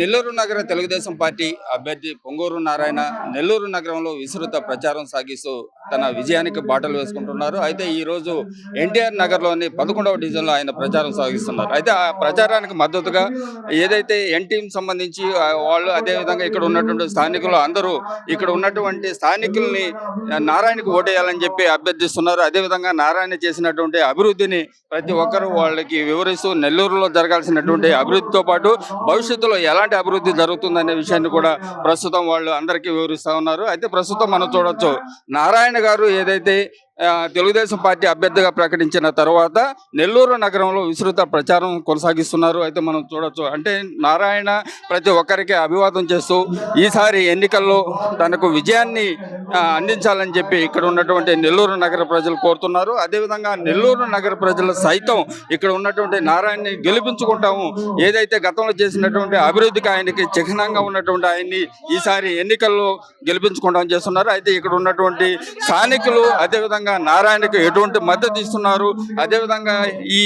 నెల్లూరు నగర తెలుగుదేశం పార్టీ అభ్యర్థి పొంగూరు నారాయణ నెల్లూరు నగరంలో విస్తృత ప్రచారం సాగిస్తూ తన విజయానికి బాటలు వేసుకుంటున్నారు. అయితే ఈ రోజు ఎన్టీఆర్ నగర్లోని పదకొండవ డివిజన్లో ఆయన ప్రచారం సాగిస్తున్నారు. అయితే ఆ ప్రచారానికి మద్దతుగా ఏదైతే ఎన్టీఎం సంబంధించి వాళ్ళు అదేవిధంగా ఇక్కడ ఉన్నటువంటి స్థానికులు అందరూ ఇక్కడ ఉన్నటువంటి స్థానికుల్ని నారాయణకు ఓటేయాలని చెప్పి అభ్యర్థిస్తున్నారు. అదేవిధంగా నారాయణ చేసినటువంటి అభివృద్ధిని ప్రతి ఒక్కరూ వాళ్ళకి వివరిస్తూ నెల్లూరులో జరగాల్సినటువంటి అభివృద్ధితో పాటు భవిష్యత్తులో ఎలాంటి అభివృద్ధి జరుగుతుందనే విషయాన్ని కూడా ప్రస్తుతం వాళ్ళు అందరికీ వివరిస్తా ఉన్నారు. అయితే ప్రస్తుతం మనం చూడొచ్చు. నారాయణ గారు ఏదైతే తెలుగుదేశం పార్టీ అభ్యర్థిగా ప్రకటించిన తర్వాత నెల్లూరు నగరంలో విస్తృత ప్రచారం కొనసాగిస్తున్నారు. అయితే మనం చూడొచ్చు అంటే నారాయణ ప్రతి ఒక్కరికి అభివాదం చేస్తూ ఈసారి ఎన్నికల్లో తనకు విజయాన్ని అందించాలని చెప్పి ఇక్కడ ఉన్నటువంటి నెల్లూరు నగర ప్రజలు కోరుతున్నారు. అదేవిధంగా నెల్లూరు నగర ప్రజలు సైతం ఇక్కడ ఉన్నటువంటి నారాయణని గెలిపించుకుంటాము. ఏదైతే గతంలో చేసినటువంటి అభివృద్ధికి ఆయనకి చిహ్నంగా ఉన్నటువంటి ఆయన్ని ఈసారి ఎన్నికల్లో గెలిపించుకుంటామని చేస్తున్నారు. అయితే ఇక్కడ ఉన్నటువంటి స్థానికులు అదేవిధంగా నారాయణకు ఎటువంటి మద్దతు ఇస్తున్నారు? అదేవిధంగా ఈ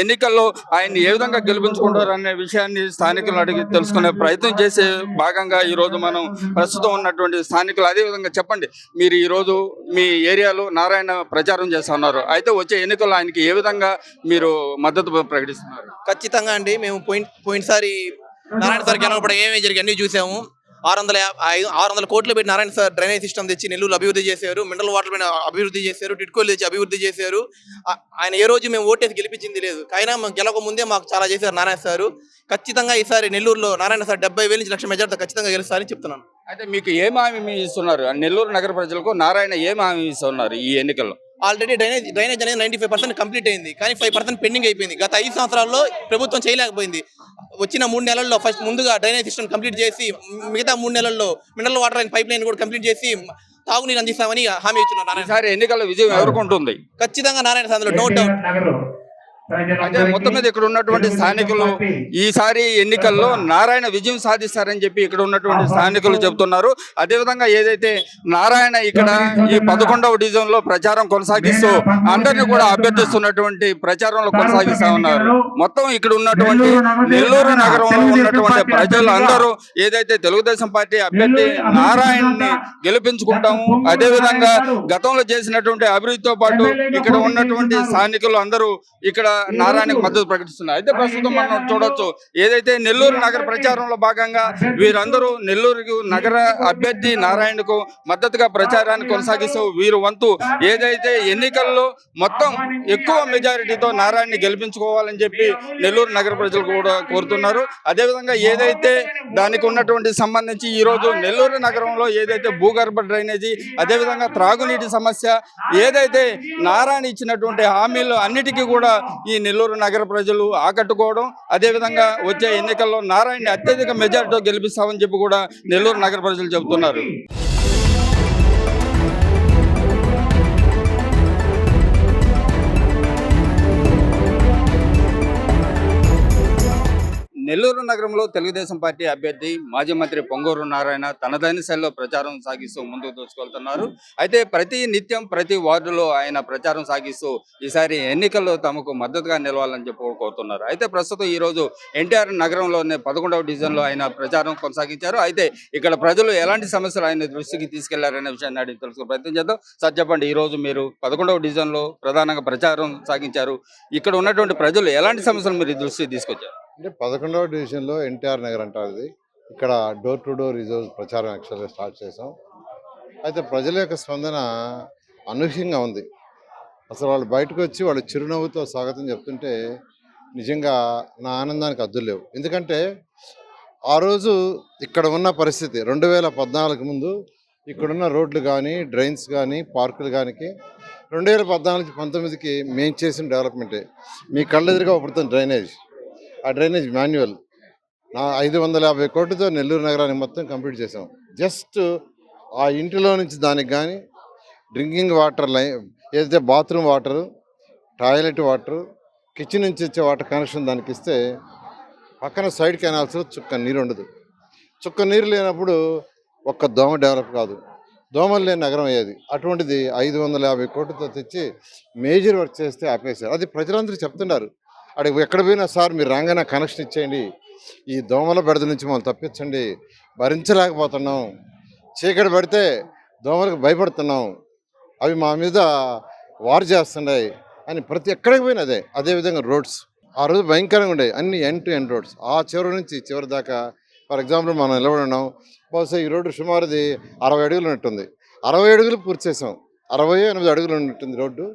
ఎన్నికల్లో ఆయన్ని ఏ విధంగా గెలిపించుకుంటారు అనే విషయాన్ని స్థానికులు అడిగి తెలుసుకునే ప్రయత్నం చేసే భాగంగా ఈ రోజు మనం ప్రస్తుతం ఉన్నటువంటి స్థానికులు. అదేవిధంగా చెప్పండి మీరు ఈ రోజు మీ ఏరియాలో నారాయణ ప్రచారం చేస్తున్నారు అయితే వచ్చే ఎన్నికల్లో ఆయనకి ఏ విధంగా మీరు మద్దతు ప్రకటిస్తున్నారు? ఖచ్చితంగా అండి. మేము పోయిన పోయినసారి నారాయణ సార్ గెలవడం ఏమేమి జరిగి అన్నీ చూసాము. ఆరు వందల ఐదు ఆరు వందల కోట్లు పెట్టి నారాయణ సార్ డ్రైనేజ్ సిస్టమ్ తెచ్చి నెల్లూరు అభివృద్ధి చేశారు మినరల్ వాటర్ పైన అభివృద్ధి చేశారు టిట్కోలు తెచ్చి అభివృద్ధి చేశారు. ఆయన ఏ రోజు మేము ఓటేసి గెలిపించింది లేదు. అయినా మేము గెలవక ముందే మాకు చాలా చేశారు నారాయణ సార్. ఖచ్చితంగా ఈసారి నెల్లూరులో నారాయణ సార్ డెబ్బై వేల నుంచి లక్ష మెజార్టీ ఖచ్చితంగా గెలుస్తారని చెప్తున్నాను. అయితే మీకు ఏం హామీ ఇస్తున్నారు? నెల్లూరు నగర ప్రజలకు నారాయణ ఏం హామీ ఇస్తున్నారు ఈ ఎన్నికల్లో? ఆల్రెడీ డ్రైనేజ్ డ్రైనేజ్ అనేది నైన్టీ ఫైవ్ పర్సెంట్ కంప్లీట్ అయింది. కానీ ఫైవ్ పర్సెంట్ పెండింగ్ అయిపోయింది. గత ఐదు సంవత్సరాల్లో ప్రభుత్వం చేయలేకపోయింది. వచ్చిన మూడు నెలల్లో ఫస్ట్ ముందుగా డ్రైనేజ్ సిస్టమ్ కంప్లీట్ చేసి మిగతా మూడు నెలల్లో mineral water line pipe line కూడా కంప్లీట్ చేసి తాగునీరు అందిస్తామని హామీ ఇచ్చున్నారు ఎన్నికల్లో విజయం ఎవరుకుంటుంది ఖచ్చితంగా నారాయణ సార్ నో డౌట్ అయితే మొత్తం మీద ఇక్కడ ఉన్నటువంటి స్థానికులు ఈసారి ఎన్నికల్లో నారాయణ విజయం సాధిస్తారని చెప్పి ఇక్కడ ఉన్నటువంటి స్థానికులు చెబుతున్నారు అదేవిధంగా ఏదైతే నారాయణ ఇక్కడ ఈ పదకొండవ డివిజన్లో ప్రచారం కొనసాగిస్తూ అందరినీ కూడా అభ్యర్థిస్తున్నటువంటి ప్రచారంలో కొనసాగిస్తా ఉన్నారు. మొత్తం ఇక్కడ ఉన్నటువంటి నెల్లూరు నగరంలో ఉన్నటువంటి ప్రజలు అందరూ ఏదైతే తెలుగుదేశం పార్టీ అభ్యర్థి నారాయణని గెలిపించుకుంటాము. అదేవిధంగా గతంలో చేసినటువంటి అభివృద్ధితో పాటు ఇక్కడ ఉన్నటువంటి స్థానికులు అందరూ ఇక్కడ నారాయణకు మద్దతు ప్రకటిస్తున్నారు అయితే ప్రస్తుతం మనం చూడొచ్చు ఏదైతే నెల్లూరు నగర ప్రచారంలో భాగంగా వీరందరూ నెల్లూరు నగర అభ్యర్థి నారాయణకు మద్దతుగా ప్రచారాన్ని కొనసాగిస్తూ వీరు వంతు ఏదైతే ఎన్నికల్లో మొత్తం ఎక్కువ మెజారిటీతో నారాయణని గెలిపించుకోవాలని చెప్పి నెల్లూరు నగర ప్రజలు కూడా కోరుతున్నారు. అదేవిధంగా ఏదైతే దానికి ఉన్నటువంటి సంబంధించి ఈ రోజు నెల్లూరు నగరంలో ఏదైతే భూగర్భ డ్రైనేజీ అదేవిధంగా త్రాగునీటి సమస్య ఏదైతే నారాయణ ఇచ్చినటువంటి హామీలు అన్నిటికీ కూడా ఈ నెల్లూరు నగర ప్రజలు ఆకట్టుకోవడం అదేవిధంగా వచ్చే ఎన్నికల్లో నారాయణ అత్యధిక మెజార్టీతో గెలిపిస్తామని చెప్పి కూడా నెల్లూరు నగర ప్రజలు చెబుతున్నారు. నెల్లూరు నగరంలో తెలుగుదేశం పార్టీ అభ్యర్థి మాజీ మంత్రి పొంగూరు నారాయణ తనదైన శైలిలో ప్రచారం సాగిస్తూ ముందుకు దూసుకెళ్తున్నారు. అయితే ప్రతి నిత్యం ప్రతి వార్డులో ఆయన ప్రచారం సాగిస్తూ ఈసారి ఎన్నికల్లో తమకు మద్దతుగా నిలవాలని చెప్పి కోరుతున్నారు. అయితే ప్రస్తుతం ఈ రోజు ఎన్టీఆర్ నగరంలోనే పదకొండవ డివిజన్లో ఆయన ప్రచారం కొనసాగించారు. అయితే ఇక్కడ ప్రజలు ఎలాంటి సమస్యలు ఆయన దృష్టికి తీసుకెళ్ళారనే విషయాన్ని అడిగి తెలుసుకునే ప్రయత్నం చేద్దాం. సార్ చెప్పండి ఈ రోజు మీరు పదకొండవ డివిజన్లో ప్రధానంగా ప్రచారం సాగించారు. ఇక్కడ ఉన్నటువంటి ప్రజలు ఎలాంటి సమస్యలు మీరు దృష్టికి తీసుకొచ్చారు? అంటే పదకొండవ డివిజన్లో ఎన్టీఆర్ నగర్ అంటారు ఇది. ఇక్కడ డోర్ టు డోర్ రిజర్వ్ ప్రచారం యాక్చువల్గా స్టార్ట్ చేసాం అయితే ప్రజల యొక్క స్పందన అనూహ్యంగా ఉంది. అసలు వాళ్ళు బయటకు వచ్చి వాళ్ళు చిరునవ్వుతో స్వాగతం చెప్తుంటే నిజంగా నా ఆనందానికి అద్దులు లేవు. ఎందుకంటే ఆ రోజు ఇక్కడ ఉన్న పరిస్థితి రెండు వేల పద్నాలుగు ముందు ఇక్కడున్న రోడ్లు కానీ డ్రైన్స్ కానీ పార్కులు కానీ రెండు వేల పద్నాలుగు పంతొమ్మిదికి మేము చేసిన డెవలప్మెంటే. మీ కళ్ళెదురుగా పడుతుంది డ్రైనేజ్. ఆ డ్రైనేజ్ మాన్యువల్. నా ఐదు వందల యాభై కోట్లతో నెల్లూరు నగరాన్ని మొత్తం కంప్లీట్ చేసాం జస్ట్ ఆ ఇంటిలో నుంచి దానికి కానీ డ్రింకింగ్ వాటర్ లైన్ ఏదైతే bathroom water toilet water kitchen నుంచి వచ్చే వాటర్ కనెక్షన్ దానికి ఇస్తే పక్కన సైడ్ కెనాల్స్లో చుక్క నీరు ఉండదు. చుక్క నీరు లేనప్పుడు ఒక్క దోమ డెవలప్ కాదు. దోమలు లేని నగరం అయ్యేది అటువంటిది ఐదు వందల యాభై కోట్లతో తెచ్చి మేజర్ వర్క్ చేస్తే ఆపేశారు. అది ప్రజలందరూ చెప్తున్నారు. అక్కడికి ఎక్కడ పోయినా సార్ మీరు రాగానే కనెక్షన్ ఇచ్చేయండి. ఈ దోమల బెడద నుంచి మమ్మల్ని తప్పించండి. భరించలేకపోతున్నాం. చీకటి పడితే దోమలకు భయపడుతున్నాం. అవి మా మీద వార్ చేస్తున్నాయి అని ప్రతి ఎక్కడికి పోయినా అదే అదేవిధంగా రోడ్స్. ఆ రోజు భయంకరంగా ఉండేవి అన్ని ఎండ్ టు ఎండ్ రోడ్స్ ఆ చివరి నుంచి చివరి దాకా ఫర్ ఎగ్జాంపుల్ మనం నిలబడినాం బహుశా ఈ రోడ్డు సుమారుది అరవై అడుగులు ఉన్నట్టుంది. అరవై అడుగులు పూర్తి చేసాం అరవై ఎనిమిది అడుగులు ఉన్నట్టుంది రోడ్డు.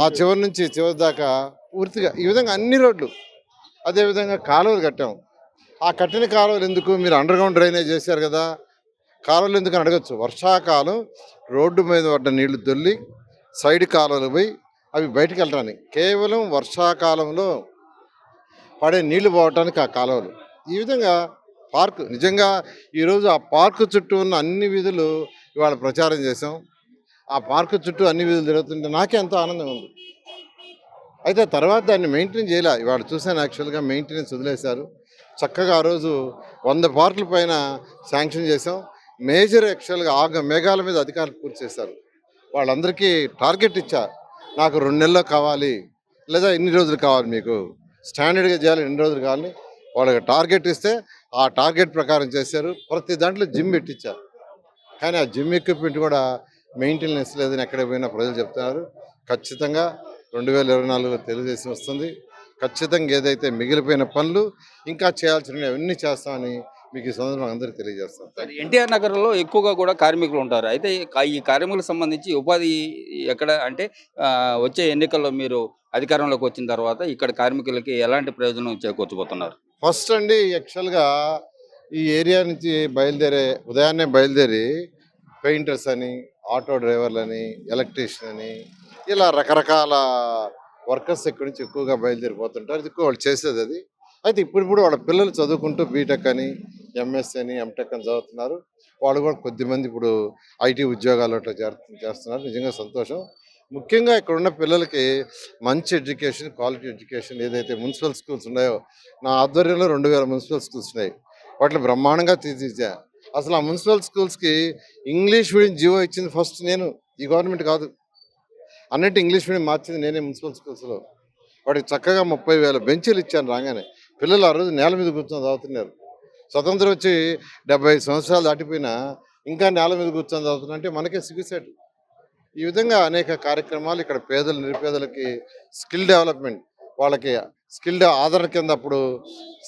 ఆ చివరి నుంచి చివరి దాకా పూర్తిగా ఈ విధంగా అన్ని రోడ్లు అదేవిధంగా కాలువలు కట్టాము ఆ కట్టిన కాలువలు ఎందుకు? మీరు అండర్ గ్రౌండ్ డ్రైనేజ్ చేశారు కదా. కాలువలు ఎందుకు అడగచ్చు. వర్షాకాలం రోడ్డు మీద పడ్డ నీళ్ళు దొల్లి సైడ్ కాలువలు పోయి అవి బయటకు వెళ్ళడానికి కేవలం వర్షాకాలంలో పడే నీళ్ళు పోవటానికి ఆ కాలువలు. ఈ విధంగా పార్కు నిజంగా ఈరోజు ఆ పార్కు చుట్టూ ఉన్న అన్ని వీధులు ఇవాళ ప్రచారం చేసాం ఆ పార్కు చుట్టూ అన్ని వీధులు తిరుగుతుంటే నాకే ఎంతో ఆనందం ఉంది. అయితే తర్వాత దాన్ని మెయింటైన్ చేయలే. ఇవాళ చూసాను యాక్చువల్గా మెయింటెనెన్స్ వదిలేశారు. చక్కగా ఆ రోజు వంద పార్కుల పైన శాంక్షన్ చేసాం మేజర్ యాక్చువల్గా ఆగ మేఘాల మీద అధికారులు పూర్తి చేశారు. వాళ్ళందరికీ టార్గెట్ ఇచ్చా. నాకు రెండు నెలల్లో కావాలి. లేదా ఎన్ని రోజులు కావాలి మీకు. స్టాండర్డ్గా చేయాలి ఎన్ని రోజులు కావాలి. వాళ్ళకి టార్గెట్ ఇస్తే ఆ టార్గెట్ ప్రకారం చేశారు. ప్రతి దాంట్లో జిమ్ పెట్టించారు కానీ ఆ జిమ్ ఎక్విప్మెంట్ కూడా మెయింటెనెన్స్ లేదని ఎక్కడ పోయినా ప్రజలు చెప్తున్నారు. ఖచ్చితంగా రెండు వేల ఇరవై నాలుగులో తెలుగుదేశం వస్తుంది. ఖచ్చితంగా ఏదైతే మిగిలిపోయిన పనులు ఇంకా చేయాల్సినవి అవన్నీ చేస్తామని మీకు ఈ సందర్భంగా అందరికీ తెలియజేస్తాం. ఎన్టీఆర్ నగర్లో ఎక్కువగా కూడా కార్మికులు ఉంటారు. అయితే ఈ కార్మికులకు సంబంధించి ఉపాధి ఎక్కడ అంటే వచ్చే ఎన్నికల్లో మీరు అధికారంలోకి వచ్చిన తర్వాత ఇక్కడ కార్మికులకి ఎలాంటి ప్రయోజనం చేకూర్చబోతున్నారు? ఫస్ట్ అండి యాక్చువల్గా ఈ ఏరియా నుంచి బయలుదేరే ఉదయాన్నే బయలుదేరి పెయింటర్స్ అని ఆటో డ్రైవర్లని ఎలక్ట్రీషియన్ అని ఇలా రకరకాల వర్కర్స్ ఇక్కడి నుంచి ఎక్కువగా బయలుదేరిపోతుంటారు. ఇది ఎక్కువ వాళ్ళు చేసేది అది. అయితే ఇప్పుడు ఇప్పుడు వాళ్ళ పిల్లలు చదువుకుంటూ బీటెక్ అని ఎంఎస్ అని ఎంటెక్ అని చదువుతున్నారు. వాళ్ళు కూడా కొద్దిమంది ఇప్పుడు ఐటీ ఉద్యోగాలు చేస్తున్నారు. నిజంగా సంతోషం. ముఖ్యంగా ఇక్కడ ఉన్న పిల్లలకి మంచి ఎడ్యుకేషన్ క్వాలిటీ ఎడ్యుకేషన్ ఏదైతే మున్సిపల్ స్కూల్స్ ఉన్నాయో నా ఆధ్వర్యంలో రెండు వేల మున్సిపల్ స్కూల్స్ ఉన్నాయి. వాటిని బ్రహ్మాండంగా తీర్చిదిద్దా. అసలు ఆ మున్సిపల్ స్కూల్స్కి ఇంగ్లీష్ మీడియం జీవో ఇచ్చింది ఫస్ట్ నేను. ఈ గవర్నమెంట్ కాదు. అన్నట్టు ఇంగ్లీష్ మీడియం మార్చింది నేనే మున్సిపల్ స్కూల్స్లో. వాడికి చక్కగా ముప్పై వేల బెంచీలు ఇచ్చాను రాగానే. పిల్లలు ఆ రోజు నేల మీద కూర్చొని చదువుతున్నారు. స్వతంత్రం వచ్చి డెబ్బై సంవత్సరాలు దాటిపోయినా ఇంకా నేల మీద కూర్చొని చదువుతున్నారంటే మనకే సిగ్గుసేటు ఈ విధంగా అనేక కార్యక్రమాలు ఇక్కడ పేదలు నిరుపేదలకి స్కిల్ డెవలప్మెంట్ వాళ్ళకి స్కిల్ ఆదరణ కింద అప్పుడు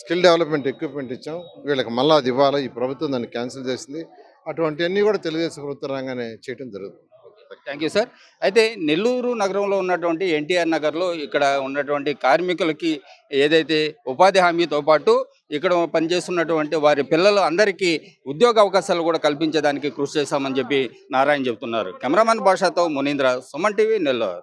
స్కిల్ డెవలప్మెంట్ ఎక్విప్మెంట్ ఇచ్చాం. వీళ్ళకి మళ్ళీ అది ఇవ్వాలి ఈ ప్రభుత్వం దాన్ని క్యాన్సిల్ చేసింది. అటువంటివన్నీ కూడా తెలుగుదేశం ప్రభుత్వం రాగానే చేయడం జరుగుతుంది. థ్యాంక్ యూ సార్ అయితే నెల్లూరు నగరంలో ఉన్నటువంటి ఎన్టీఆర్ నగర్లో ఇక్కడ ఉన్నటువంటి కార్మికులకి ఏదైతే ఉపాధి హామీతో పాటు ఇక్కడ పనిచేస్తున్నటువంటి వారి పిల్లలు అందరికీ ఉద్యోగ అవకాశాలు కూడా కల్పించేదానికి కృషి చేశామని చెప్పి నారాయణ చెబుతున్నారు. కెమెరామెన్ భాషతో మునీంద్ర సుమన్ టీవీ నెల్లూరు.